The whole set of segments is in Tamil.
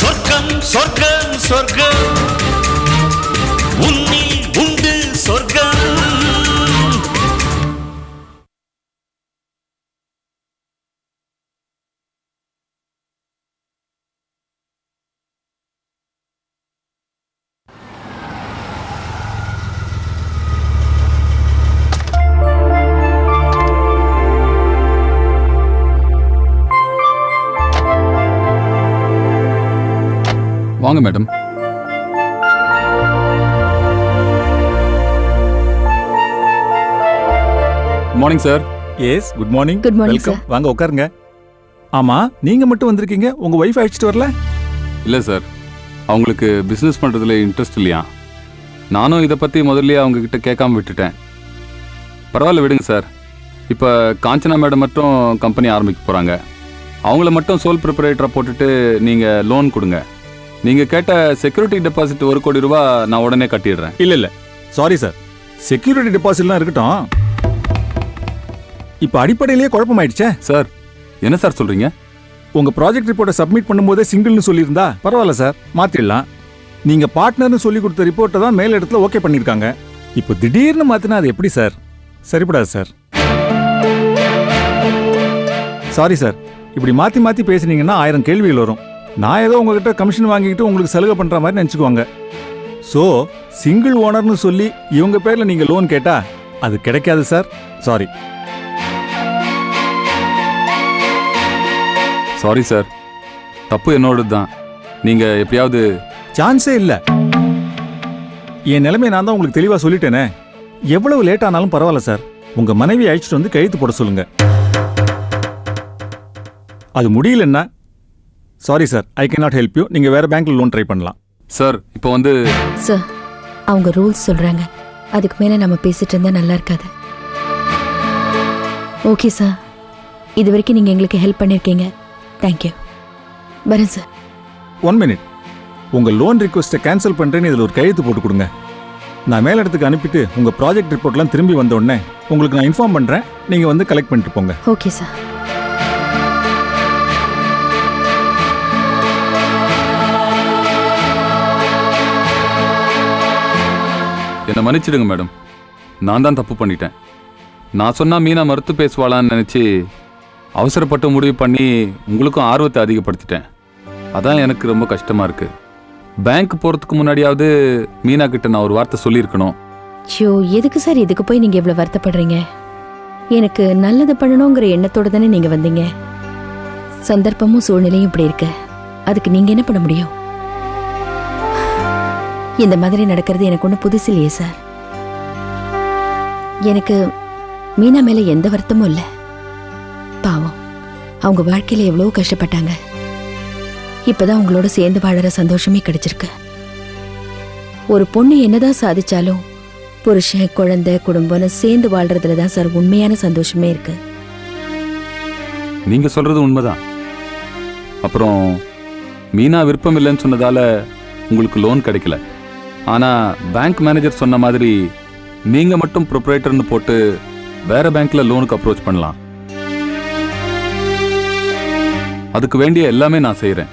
சொர்க்கம் சொர்க்கம் சொர்க்கம். உன்னில் வாங்க madam. Morning sir yes good morning Good morning, welcome வாங்க உட்காருங்க. ஆமா நீங்க மட்டும் வந்திருக்கீங்க உங்க ஒய்ஃப் அழைச்சிட்டு வரல? இல்லை சார் அவங்களுக்கு பிஸ்னஸ் பண்ணுறதுல இன்ட்ரெஸ்ட் இல்லையா? நானும் இதை பற்றி முதல்லயே அவங்க கிட்ட கேட்காம விட்டுட்டேன். பரவாயில்ல விடுங்க சார் இப்போ காஞ்சனா மேடம் மட்டும் கம்பெனி ஆரம்பிக்க போகிறாங்க அவங்கள மட்டும் சோல் ப்ரிப்பரேட்டராக போட்டுட்டு நீங்கள் லோன் கொடுங்க. நீங்கள் கேட்ட செக்யூரிட்டி டெபாசிட் ஒரு கோடி ரூபா நான் உடனே கட்டிடுறேன். இல்ல இல்ல. சாரி சார் செக்யூரிட்டி டெபாசிட்லாம் இருக்கட்டும். இப்போ அடிப்படையிலேயே குழப்பமாயிடுச்சே. சார் என்ன சார் சொல்கிறீங்க உங்க ப்ராஜெக்ட் ரிப்போர்ட்டை சப்மிட் பண்ணும்போதே சிங்கிள்னு சொல்லியிருந்தா பரவாயில்ல சார் மாத்திடலாம் நீங்க பார்ட்னர்னு சொல்லி கொடுத்த ரிப்போர்ட்டை தான் மேல் இடத்துல ஓகே பண்ணிருக்காங்க இப்போ திடீர்னு மாத்தினா அது எப்படி சார் சரிப்படாது சார் சாரி சார் இப்படி மாத்தி மாத்தி பேசுனீங்கன்னா ஆயிரம் கேள்விகள் வரும். நான் ஏதோ உங்ககிட்ட கமிஷன் வாங்கிக்கிட்டு உங்களுக்கு சலுகை பண்ற மாதிரி நினச்சிக்குவாங்க. ஸோ சிங்கிள் ஓனர்னு சொல்லி இவங்க பேர்ல நீங்க லோன் கேட்டா அது கிடைக்காது சார் சாரி சாரி சார் தப்பு என்னோடது தான் நீங்கள் எப்படியாவது சான்ஸே இல்ல. என் நிலைமை நான் தான் உங்களுக்கு தெளிவா சொல்லிட்டேனே. எவ்வளவு லேட் ஆனாலும் பரவாயில்ல சார் உங்க மனைவி அழைச்சிட்டு வந்து கழுத்து போட சொல்லுங்க. அது முடியலன்னா sorry sir I can help you நீங்க வேற பேங்க்ல லோன் ட்ரை பண்ணலாம். சார் இப்போ வந்து சார் அவங்க ரூல்ஸ் சொல்றாங்க. அதுக்கு மேல நம்ம பேசிட்டு இருந்தா நல்லா இருக்காது. ஓகே சார் இது வரைக்கும் நீங்க எங்களுக்கு ஹெல்ப் பண்ணிருக்கீங்க. தேங்க்யூ வரேன் சார் ஒன் மினிட் உங்க லோன் ரிக்வஸ்ட்டை கேன்சல் பண்றேன்னு இதுல ஒரு கையெழுத்து போட்டு கொடுங்க. நான் மேலிடத்துக்கு அனுப்பிட்டு உங்க ப்ராஜெக்ட் ரிப்போர்ட்லாம் திரும்பி வந்த உடனே உங்களுக்கு நான் இன்ஃபார்ம் பண்றேன். நீங்க வந்து கலெக்ட் பண்ணிட்டு போங்க. ஓகே சார் என்னை மன்னிச்சிடுங்க மேடம். நான் தான் தப்பு பண்ணிட்டேன். நான் சொன்னால் மீனா மறுத்து பேசுவாளான்னு நினச்சி அவசரப்பட்டு முடிவு பண்ணி உங்களுக்கும் ஆர்வத்தை அதிகப்படுத்திட்டேன். அதான் எனக்கு ரொம்ப கஷ்டமாக இருக்குது பேங்க் போகிறதுக்கு முன்னாடியாவது மீனா கிட்ட நான் ஒரு வார்த்தை சொல்லியிருக்கணும். ஐயோ எதுக்கு சார் இதுக்கு போய் நீங்கள் இவ்வளோ வருத்தப்படுறீங்க? எனக்கு நல்லது பண்ணணுங்கிற எண்ணத்தோடு தானே நீங்கள் வந்தீங்க. சந்தர்ப்பமும் சூழ்நிலையும் இப்படி இருக்கு. அதுக்கு நீங்கள் என்ன பண்ண முடியும்? இந்த மாதிரி நடக்கிறது எனக்கு ஒன்றும் புதுசு இல்லையே சார். எனக்கு மீனா மேலே எந்த வருத்தமும் இல்லை. பாவம் அவங்க வாழ்க்கையில எவ்வளோ கஷ்டப்பட்டாங்க. இப்போதான் உங்களோட சேர்ந்து வாழற சந்தோஷமே கிடைச்சிருக்கு. ஒரு பொண்ணு என்னதான் சாதிச்சாலும் புருஷன் குழந்தை குடும்பம்னு சேர்ந்து வாழ்றதுல தான் சார் உண்மையான சந்தோஷமே இருக்கு. நீங்க சொல்றது உண்மைதான். அப்புறம் மீனா விருப்பம் இல்லைன்னு சொன்னதால உங்களுக்கு லோன் கிடைக்கல. ஆனா பேங்க் மேனேஜர் சொன்ன மாதிரி நீங்க மட்டும் ப்ரொப்ரேட்டர்னு போட்டு வேற பேங்க்ல லோனுக்கு அப்ரோச் பண்ணலாம். அதுக்கு வேண்டிய எல்லாமே நான் செய்கிறேன்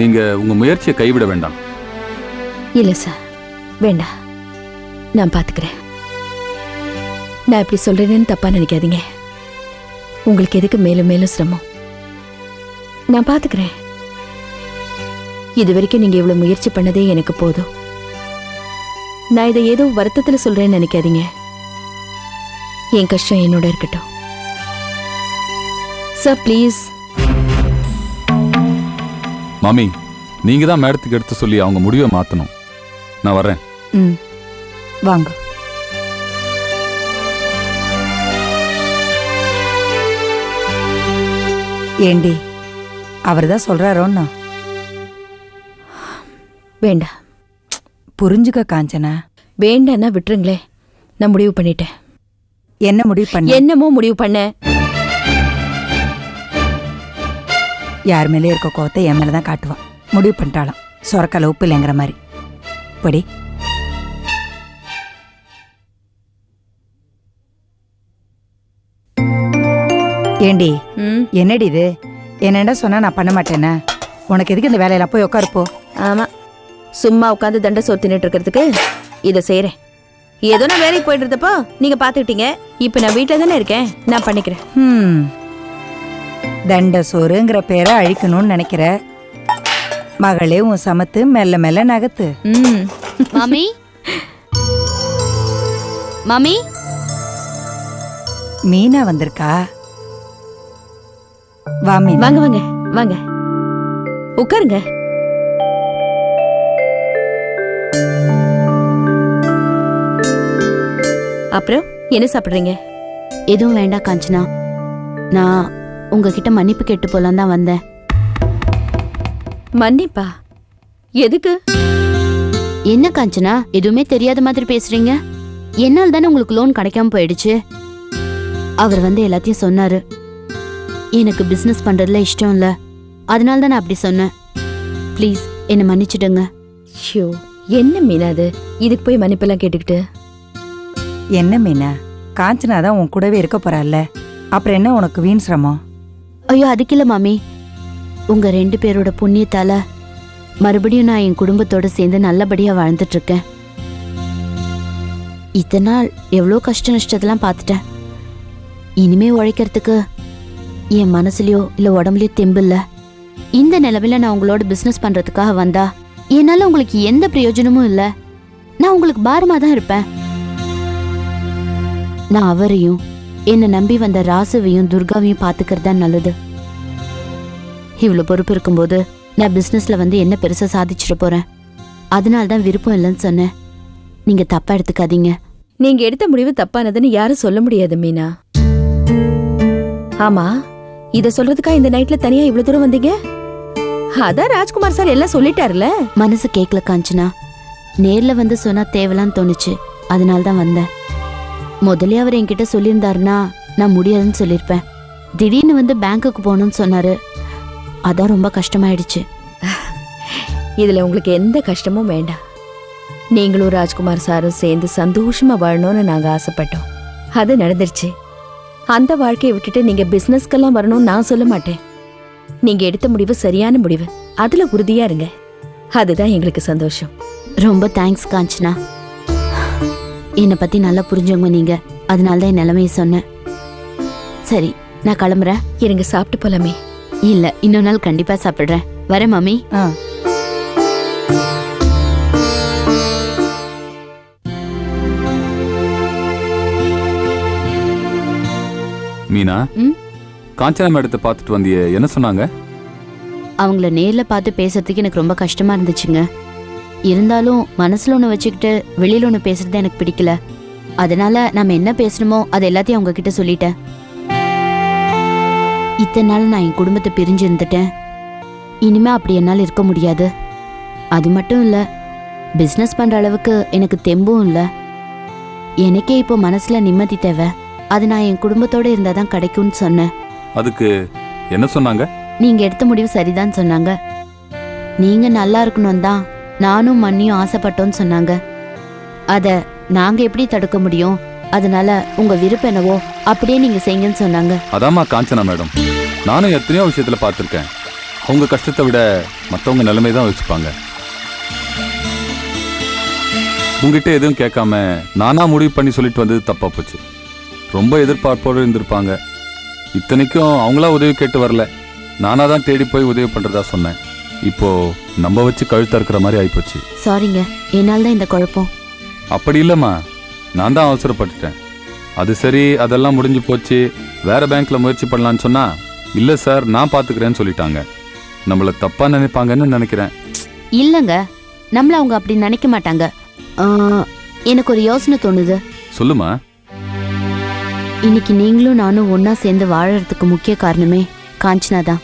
நீங்க உங்க முயற்சியை கைவிட வேண்டாம். இல்லை சார் வேண்டாம் நான் பாத்துக்கிறேன். நான் இப்படி சொல்கிறேன்னு தப்பா நினைக்காதீங்க. உங்களுக்கு எதுக்கு மேலும் மேலும் சிரமம்? நான் பாத்துக்கிறேன். இது வரைக்கும் நீங்க இவ்வளோ முயற்சி பண்ணதே எனக்கு போதும். நான் இதை ஏதோ வருத்தத்துல சொல்றேன்னு நினைக்காதீங்க. என் கஷ்டம் என்னோட இருக்கட்டும். சார் ப்ளீஸ் மாமி நீங்க தான் மேடத்துக்கு எடுத்து சொல்லி அவங்க முடிவை மாத்தணும். நான் வர்றேன். ம். வாங்க. ஏண்டி அவர் தான் சொல்றாரோன்னா? வேண்டாம் புரிஞ்சுக்க காஞ்சனா. வேண்டான்னா விட்டுருங்களேன் நான் முடிவு பண்ணிட்டேன். என்ன முடிவு பண்ண? என்னமோ முடிவு பண்ண. யார் மேலே இருக்க கோவத்தை என் மேலே தான் காட்டுவான் முடிவு பண்ணிட்டாளாம். சொரக்கால உப்பு இல்லைங்கிற மாதிரி. படி. ஏண்டி என்னடி இது? என்னடா சொன்னா நான் பண்ண மாட்டேனா உனக்கு எதுக்கு இந்த வேலையெல்லாம் போய் உட்காருப்போ ஆமா. சும்மா உட்காந்து தண்டை சோறு தின்னுட்டு இருக்கிறதுக்கு? இதை செய்றேன். ஏதோ நான் வேலைக்கு போயிட்டு இருந்தப்போ நீங்க பாத்துக்கிட்டீங்க இப்ப நான் வீட்ல தானே இருக்கேன். நான் பண்ணிக்கிறேன். ம் தண்ட சோறுங்கிற பேரை அழிக்கணும்னு நினைக்கிற. மகளே உன் சமத்து மெல்ல மெல்ல நகத்து. ம். மாமி? மாமி? மீனா வந்திருக்கா? வாங்க வாங்க வாங்க. உட்காருங்க. அப்புறம் என்ன சாப்பிடுறீங்க? எதுவும் வேண்டாம் காஞ்சனா. நான் உங்ககிட்ட மன்னிப்பு கேட்டு போலாம் தான் வந்தேன். மன்னிப்பா? எதுக்கு? என்ன காஞ்சனா எதுவுமே தெரியாத மாதிரி பேசுறீங்க? என்னால் தானே உங்களுக்கு லோன் கிடைக்காம போயிடுச்சு? அவர் வந்து எல்லாத்தையும் சொன்னாரு. எனக்கு பிசினஸ் பண்றதுல இஷ்டம் இல்ல. அதனால தான் நான் அப்படி சொன்னேன். ப்ளீஸ் என்னை மன்னிச்சிடுங்க. ஷோ என்ன மீனா அது? இதுக்கு போய் மன்னிப்பெல்லாம் கேட்டுக்கிட்டு. என்ன மீனா? காஞ்சனா தான் உன் கூடவே இருக்க போறாள்ல. அப்புறம் என்ன உனக்கு வீண் சிரமம்? ஐயோ அதுக்கு இல்ல மாமி. உங்க ரெண்டு பேரோட புண்ணியத்தால மறுபடியும் நான் என் குடும்பத்தோட சேர்ந்து நல்லபடியா வாழ்ந்துட்டு இருக்கேன் இத்தனை நாள் எவ்வளோ கஷ்ட நஷ்டத்தெல்லாம் பார்த்துட்டேன். இனிமே உழைக்கிறதுக்கு என் மனசுலயோ இல்லை உடம்புலயோ தெம்பு இல்லை. இந்த நிலமையில நான் உங்களோட பிசினஸ் பண்றதுக்காக வந்தா என்னால உங்களுக்கு எந்த பிரயோஜனமும் இல்லை. நான் உங்களுக்கு பாரமாக தான் இருப்பேன். நான் அவரையும் என்னை நம்பி வந்த ராசுவையும் துர்காவையும் பாத்துக்கிறது தான் நல்லது. இவ்வளவு பொறுப்பு இருக்கும்போது நான் பிசினஸ்ல வந்து என்ன பெருசா சாதிச்சிட போறேன்? அதனால தான் விருப்பம் இல்லைன்னு சொன்னேன். நீங்க தப்பா எடுத்துக்காதீங்க. நீங்க எடுத்த முடிவு தப்பானதுன்னு யாரும் சொல்ல முடியாது மீனா. ஆமா இத சொல்றதுக்கா இந்த நைட்ல தனியா இவ்வளவு தூரம் வந்தீங்க? அதான் ராஜ்குமார் சார் எல்லாம் சொல்லிட்டாருல மனசு கேட்கல காஞ்சனா. நேர்ல வந்து சொன்னா தேவலான்னு தோணுச்சு. அதனால தான் வந்தேன். முதல்ல அவர் என்கிட்ட சொல்லியிருந்தாருன்னா நான் முடியாதுன்னு சொல்லியிருப்பேன். திடீர்னு வந்து பேங்க்குக்கு போகணும்னு சொன்னாரு. அதான் ரொம்ப கஷ்டமாயிடுச்சு. இதுல உங்களுக்கு எந்த கஷ்டமும் வேண்டாம். நீங்களும் ராஜ்குமார் சாரும் சேர்ந்து சந்தோஷமா வாழணும்னு நாங்க ஆசைப்பட்டோம். அது நடந்துருச்சு. அந்த வாழ்க்கையை விட்டுட்டு நீங்க பிசினஸ்க்கெல்லாம் வரணும்னு நான் சொல்ல மாட்டேன். நீங்க எடுத்த முடிவு சரியான முடிவு. அதுல உறுதியா இருங்க. அதுதான் எங்களுக்கு சந்தோஷம். ரொம்ப தேங்க்ஸ் காஞ்சனா. என்னை பத்தி நல்லா புரிஞ்சவங்க நீங்க. அதனால தான் என் நிலைமையை சொன்னேன். சரி நான் கிளம்புறேன். இருங்க சாப்பிட்டு போலாமே. இல்ல இன்னொரு நாள் கண்டிப்பா சாப்பிடுறேன். வரேன் மாமி. ஆ. மீனா? காஞ்சனா மேடத்தை பார்த்துட்டு வந்தியே என்ன சொன்னாங்க? அவங்கள நேர்ல பார்த்து பேசுறதுக்கு எனக்கு ரொம்ப கஷ்டமா இருந்துச்சுங்க. இருந்தாலும் மனசுல ஒன்று வச்சுக்கிட்டு வெளியில ஒன்று பேசுறது எனக்கு பிடிக்கல. அதனால நம்ம என்ன பேசணுமோ அது எல்லாத்தையும் அவங்க கிட்ட சொல்லிட்டேன். இத்தனை நாள் நான் என் குடும்பத்தை பிரிஞ்சு இருந்துட்டேன். இனிமே அப்படி என்னால் இருக்க முடியாது. அது மட்டும் இல்ல பிஸ்னஸ் பண்ற அளவுக்கு எனக்கு தெம்பும் இல்ல. எனக்கே இப்போ மனசுல நிம்மதி தேவை. அது நான் என் குடும்பத்தோட இருந்தாதான் தான் கிடைக்கும்னு சொன்னேன். அதுக்கு என்ன சொன்னாங்க? நீங்க எடுத்த முடிவு சரிதான் சொன்னாங்க. நீங்க நல்லா இருக்கணும் தான் நானும் மண்ணியும் ஆசைப்பட்டோன்னு சொன்னாங்க. அதை நாங்க எப்படி தடுக்க முடியும்? அதனால உங்க விருப்பம் என்னவோ அப்படியே நீங்க செய்யுங்கன்னு சொன்னாங்க. அதாம்மா காஞ்சனா மேடம். நானும் எத்தனையோ விஷயத்துல பார்த்துருக்கேன். அவங்க கஷ்டத்தை விட மற்றவங்க நிலைமை தான் வச்சுப்பாங்க உங்ககிட்ட எதுவும் கேட்காம நானா முடிவு பண்ணி சொல்லிட்டு வந்தது தப்பா போச்சு. ரொம்ப எதிர்பார்ப்போடு இருந்திருப்பாங்க. இத்தனைக்கும் அவங்களா உதவி கேட்டு வரல. நானா தான் தேடி போய் உதவி பண்றதா சொன்னேன். இப்போ நம்ம வச்சு கழுத்தா இருக்கிற மாதிரி ஆயிப்போச்சு. சாரிங்க என்னால் தான் இந்த குழப்பம். அப்படி இல்லைம்மா. நான் தான் அவசரப்பட்டுட்டேன். அது சரி அதெல்லாம் முடிஞ்சு போச்சு. வேற பேங்க்ல முயற்சி பண்ணலான்னு சொன்னா இல்ல சார் நான் பாத்துக்கிறேன்னு சொல்லிட்டாங்க. நம்மள தப்பா நினைப்பாங்கன்னு நினைக்கிறேன். இல்லங்க நம்மள அவங்க அப்படி நினைக்க மாட்டாங்க. ஆ, எனக்கு ஒரு யோசனை தோணுது. சொல்லுமா. இன்னைக்கு நீங்களும் நானும் ஒண்ணா சேர்ந்து வாழறதுக்கு முக்கிய காரணமே காஞ்சனா தான்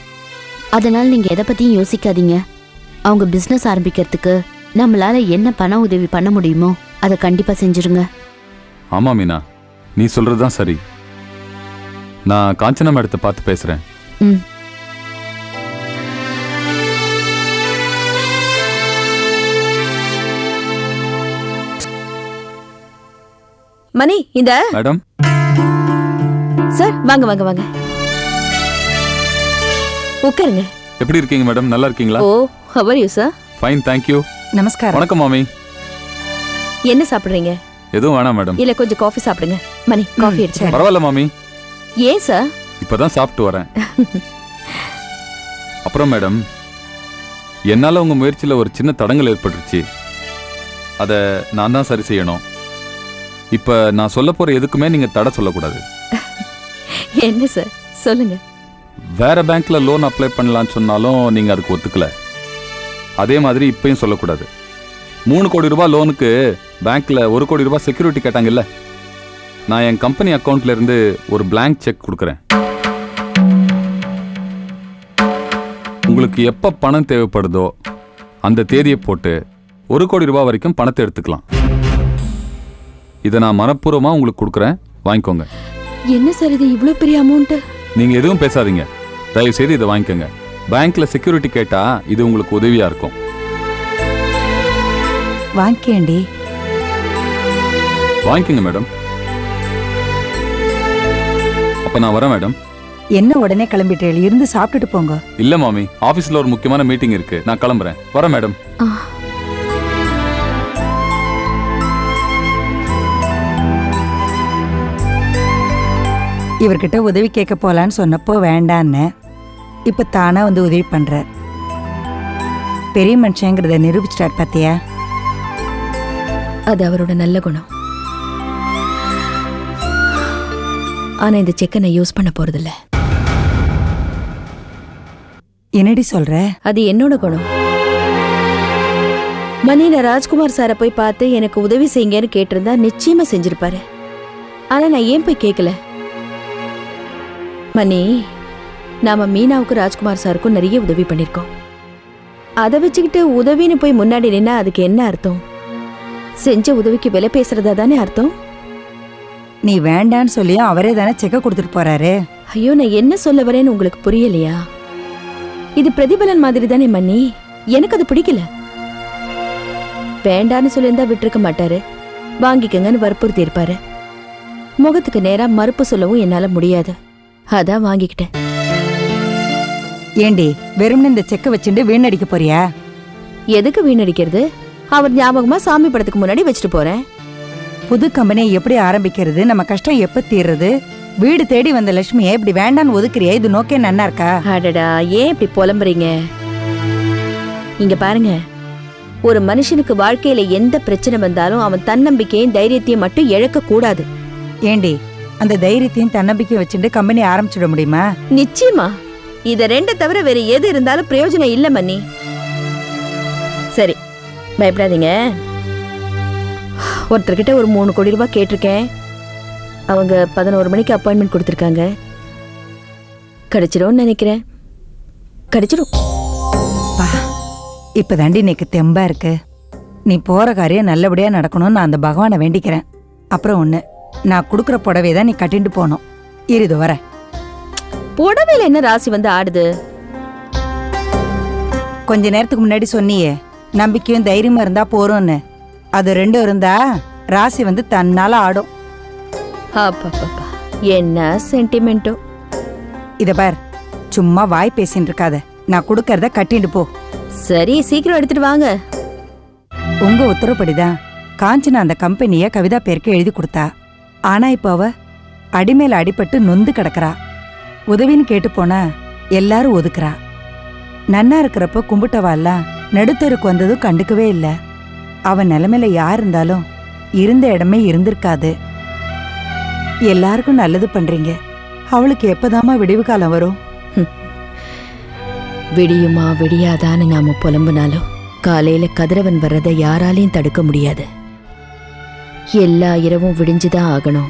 அதனால நீங்க எதை பத்தியும் யோசிக்காதீங்க. அவங்க பிசினஸ் ஆரம்பிக்கிறதுக்கு நம்மளால என்ன பண உதவி பண்ண முடியுமோ அதை கண்டிப்பா செஞ்சிருங்க. ஆமா மீனா. நீ சொல்றதுதான் சரி. நான் காஞ்சனா மேடத்தை பார்த்து பேசுறேன். ம். மணி இந்த மேடம்? சார் வாங்க வாங்க வாங்க. உட்காருங்க. எப்படி இருக்கீங்க மேடம்? நல்லா இருக்கீங்களா? ஓ how are you sir fine thank you நமஸ்காரம். வணக்கம் மாமி. என்ன சாப்பிடுறீங்க? எதுவும் வேணாம் மேடம். இல்ல கொஞ்சம் காஃபி சாப்பிடுங்க. மணி காஃபி அடிச்சு பரவாயில்ல மாமி. ஏன் சார் இப்பதான் சாப்பிட்டு வரேன். அப்புறம் மேடம் என்னால உங்க முயற்சியில ஒரு சின்ன தடங்கல் ஏற்பட்டுருச்சு. அதை நான் தான் சரி செய்யணும். இப்ப நான் சொல்ல போற எதுக்குமே நீங்க தடை சொல்லக்கூடாது. என்ன சார் சொல்லுங்க. வேற பேங்க்ல லோன் அப்ளை பண்ணலாம்னு சொன்னாலும் நீங்க அதுக்கு ஒத்துக்கல. அதே மாதிரி இப்பயும் சொல்லக்கூடாது. மூணு கோடி ரூபாய் லோனுக்கு பேங்க்ல ஒரு கோடி ரூபாய் செக்யூரிட்டி கேட்டாங்கல்ல? நான் என் கம்பெனி அக்கௌண்ட்ல இருந்து ஒரு பிளாங்க் செக் கொடுக்குறேன். உங்களுக்கு எப்ப பணம் தேவைப்படுதோ அந்த தேதியை போட்டு ஒரு கோடி ரூபாய் வரைக்கும் பணத்தை எடுத்துக்கலாம். இதை நான் மனப்பூர்வமா உங்களுக்கு கொடுக்குறேன். வாங்கிக்கோங்க. என்ன சார் இது இவ்ளோ பெரிய அமௌண்ட்டு நீங்க எதுவும் பேசாதீங்க. தயவு செய்து இதை வாங்கிக்கோங்க. பேங்க்ல செக்யூரிட்டி கேட்டா இது உங்களுக்கு உதவியா இருக்கும். வாங்கிக்கேண்டி வாங்கிக்கோங்க மேடம். அப்ப நான் வரேன் மேடம். என்ன உடனே கிளம்பிட்டேள் இருந்து சாப்பிட்டுட்டு போங்க. இல்ல மாமி. ஆபீஸ்ல ஒரு முக்கியமான மீட்டிங் இருக்கு. நான் கிளம்புறேன். வரேன் மேடம். இவர்கிட்ட உதவி கேட்க போலான்னு சொன்னப்போ வேண்டான்னு. இப்ப தானா வந்து உதவி பண்றார். பெரிய மனுஷங்கிறத நிரூபிச்சிட்டார் பாத்தியா? அது அவரோட நல்ல குணம். ஆனா இந்த செக்கை நான் யூஸ் பண்ண போறதில்ல. என்னடி சொல்ற? அது என்னோட குணம். மணி நான் ராஜ்குமார் சாரை போய் பார்த்து எனக்கு உதவி செய்யுங்கன்னு கேட்டிருந்தா நிச்சயமா செஞ்சிருப்பாரு. ஆனா நான் ஏன் போய் கேட்கல மணி நாம மீனாவுக்கு ராஜ்குமார் சாருக்கும் நிறைய உதவி பண்ணிருக்கோம். அதை வச்சுக்கிட்டு உதவின்னு போய் முன்னாடி நின்னா அதுக்கு என்ன அர்த்தம்? செஞ்ச உதவிக்கு விலை பேசுறதா தானே அர்த்தம்? நீ வேண்டான்னு சொல்லியும் அவரே தானே செக்க கொடுத்துட்டு போறாரு. ஐயோ நான் என்ன சொல்ல வரேன்னு உங்களுக்கு புரியலையா? இது பிரதிபலன் மாதிரி தானே மன்னி எனக்கு அது பிடிக்கல. வேண்டான்னு சொல்லியிருந்தா விட்டிருக்க மாட்டாரு. வாங்கிக்கங்கன்னு வற்புறுத்தி இருப்பாரு. முகத்துக்கு நேரா மறுப்பு சொல்லவும் என்னால முடியாது. அதான் வாங்கிக்கிட்டேன். ஏண்டி வெறும்னு இந்த செக்க வச்சுட்டு வீணடிக்க போறியா? எதுக்கு வீணடிக்கிறது? அவர் ஞாபகமா சாமி படத்துக்கு முன்னாடி வச்சுட்டு போறேன். புது கம்பெனியை எப்படி ஆரம்பிக்கிறது? நம்ம கஷ்டம் எப்ப தீர்றது? வீடு தேடி வந்த லட்சுமியை இப்படி வேண்டான்னு ஒதுக்குறியா? இது நோக்கே நன்னா இருக்கா? அடடா ஏன் இப்படி புலம்புறீங்க? இங்க பாருங்க. ஒரு மனுஷனுக்கு வாழ்க்கையில எந்த பிரச்சனை வந்தாலும் அவன் தன்னம்பிக்கையும் தைரியத்தையும் மட்டும் இழக்க கூடாது. ஏண்டி அந்த தைரியத்தையும் தன்னம்பிக்கையும் வச்சுட்டு கம்பெனி ஆரம்பிச்சிட முடியுமா? நிச்சயமா. இத ரெண்ட தவிர வேற எது இருந்தாலும் பிரயோஜனம் இல்ல மன்னி. சரி பயப்படாதீங்க. ஒருத்தர்கிட்ட ஒரு மூணு கோடி ரூபாய் கேட்டிருக்கேன். அவங்க பதினோரு மணிக்கு அப்பாயின்மெண்ட் கொடுத்துருக்காங்க. கிடைச்சிரும்னு நினைக்கிறேன். கிடைச்சிரும். பா இப்பதாண்டி இன்னைக்கு தெம்பா இருக்கு. நீ போற காரியம் நல்லபடியா நடக்கணும்னு நான் அந்த பகவானை வேண்டிக்கிறேன். அப்புறம் ஒண்ணு. நான் கொடுக்குற புடவை தான் நீ கட்டிட்டு போகணும். இருது வர புடவையில என்ன ராசி வந்து ஆடுது? கொஞ்ச நேரத்துக்கு முன்னாடி சொன்னியே நம்பிக்கையும் தைரியமும் இருந்தா போறோம்னு அது ரெண்டும் இருந்தா ராசி வந்து தன்னால ஆடும். அப்பப்பப்பா என்ன சென்டிமெண்ட்டோ இத பார் சும்மா வாய் பேசின்னு இருக்காத. நான் கொடுக்கறத கட்டிட்டு போ. சரி சீக்கிரம் எடுத்துட்டு வாங்க. உங்க உத்தரவுப்படிதான் காஞ்சனா அந்த கம்பெனிய கவிதா பேருக்கு எழுதி கொடுத்தா. ஆனா இப்ப அவ அடிமேல அடிபட்டு நொந்து கிடக்குறா. உதவின்னு கேட்டு போனா எல்லாரும் ஒதுக்குறா. நன்னா இருக்கிறப்ப கும்பிட்டவா எல்லாம் நடுத்தருக்கு வந்ததும் கண்டுக்கவே இல்லை. அவன் நிலைமையில யார் இருந்தாலும் இருந்த இடமே இருந்திருக்காது. எல்லாருக்கும் நல்லது பண்றீங்க. அவளுக்கு எப்பதாமா விடிவு காலம் வரும்? விடியுமா விடியாதான்னு நாம புலம்புனாலும் காலையில கதிரவன் வர்றதை யாராலையும் தடுக்க முடியாது. எல்லா இரவும் விடிஞ்சுதான் ஆகணும்.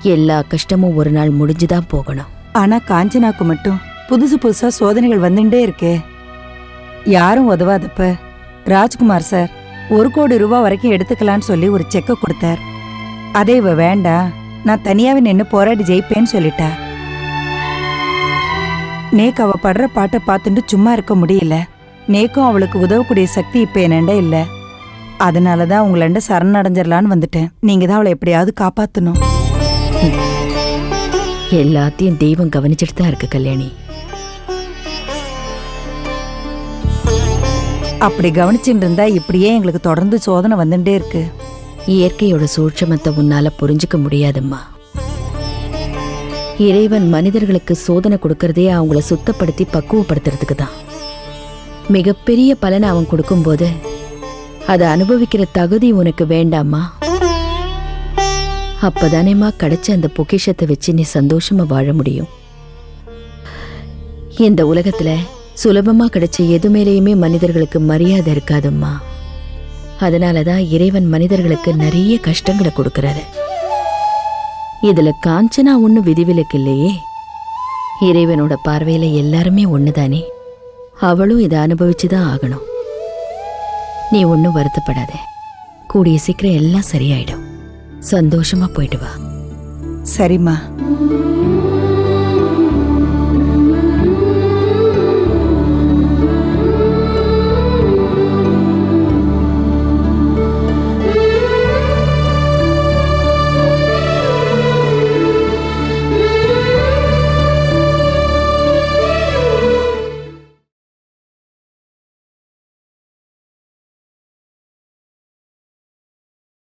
எல்லா கஷ்டமும் ஒரு நாள் முடிஞ்சுதான் போகணும். ஆனா காஞ்சனாக்கு மட்டும் புதுசு புதுசா சோதனைகள் வந்துட்டே இருக்கே. யாரும் உதவாதப்ப. ராஜ்குமார் சார் ஒரு கோடி ரூபாய் வரைக்கும் எடுத்துக்கலான்னு சொல்லி ஒரு செக்க கொடுத்தார். அதே இவ வேண்டாம் நான் தனியாவே நின்று போராடி ஜெயிப்பேன்னு சொல்லிட்டா. நேக்கு அவ படுற பாட்டை பார்த்துட்டு சும்மா இருக்க முடியல. நேக்கும் அவளுக்கு உதவக்கூடிய சக்தி இப்ப என்னண்ட இல்லை. அதனாலதான் உங்களண்ட சரணடைஞ்சிடலான்னு வந்துட்டேன். நீங்க தான் அவளை எப்படியாவது காப்பாத்தணும். எல்லாத்தையும் தெய்வம் கவனிச்சுட்டு தான் இருக்கு கல்யாணி. அப்படி கவனிச்சுட்டு இருந்தா இப்படியே எங்களுக்கு தொடர்ந்து சோதனை வந்துட்டே இருக்கு. இயற்கையோட சூட்சமத்தை உன்னால புரிஞ்சுக்க முடியாதம்மா. இறைவன் மனிதர்களுக்கு சோதனை கொடுக்கறதே அவங்கள சுத்தப்படுத்தி பக்குவப்படுத்துறதுக்கு தான் மிகப்பெரிய பலனை அவன் கொடுக்கும்போது அதை அனுபவிக்கிற தகுதி உனக்கு வேண்டாமா அப்பதானேம்மா கிடைச்ச அந்த பொக்கிஷத்தை வச்சு நீ சந்தோஷமா வாழ முடியும். இந்த உலகத்துல சுலபமா கிடைச்ச எது மேலேயுமே மனிதர்களுக்கு மரியாதை இருக்காதும்மா. அதனாலதான் இறைவன் மனிதர்களுக்கு நிறைய கஷ்டங்களை கொடுக்கறாரு. இதுல காஞ்சனா ஒன்னும் விதிவிலக்கு இல்லையே. இறைவனோட பார்வையில எல்லாருமே ஒண்ணுதானே. அவளும் இதை அனுபவிச்சுதான் ஆகணும். நீ ஒன்றும் வருத்தப்படாத. கூடிய சீக்கிரம் எல்லாம் சரியாயிடும். சந்தோஷமா போயிட்டு வா. சரிம்மா.